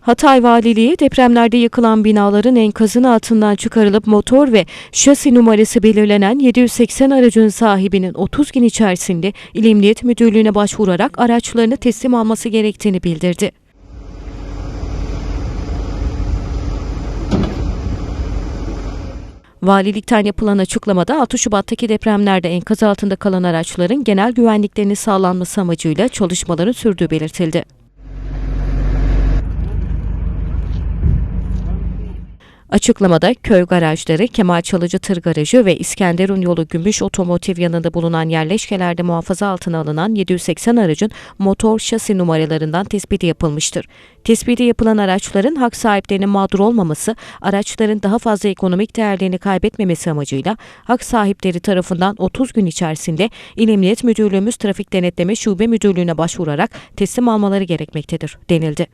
Hatay Valiliği depremlerde yıkılan binaların enkazın altından çıkarılıp motor ve şasi numarası belirlenen 780 aracın sahibinin 30 gün içerisinde İl Emniyet Müdürlüğü'ne başvurarak araçlarını teslim alması gerektiğini bildirdi. Valilikten yapılan açıklamada 6 Şubat'taki depremlerde enkaz altında kalan araçların genel güvenliklerinin sağlanması amacıyla çalışmaların sürdüğü belirtildi. Açıklamada köy garajları, Kemal Çalıcı Tır Garajı ve İskenderun yolu Gümüş Otomotiv yanında bulunan yerleşkelerde muhafaza altına alınan 780 aracın motor şasi numaralarından tespiti yapılmıştır. Tespiti yapılan araçların hak sahiplerinin mağdur olmaması, araçların daha fazla ekonomik değerlerini kaybetmemesi amacıyla hak sahipleri tarafından 30 gün içerisinde İl Emniyet Müdürlüğümüz Trafik Denetleme Şube Müdürlüğü'ne başvurarak teslim almaları gerekmektedir, denildi.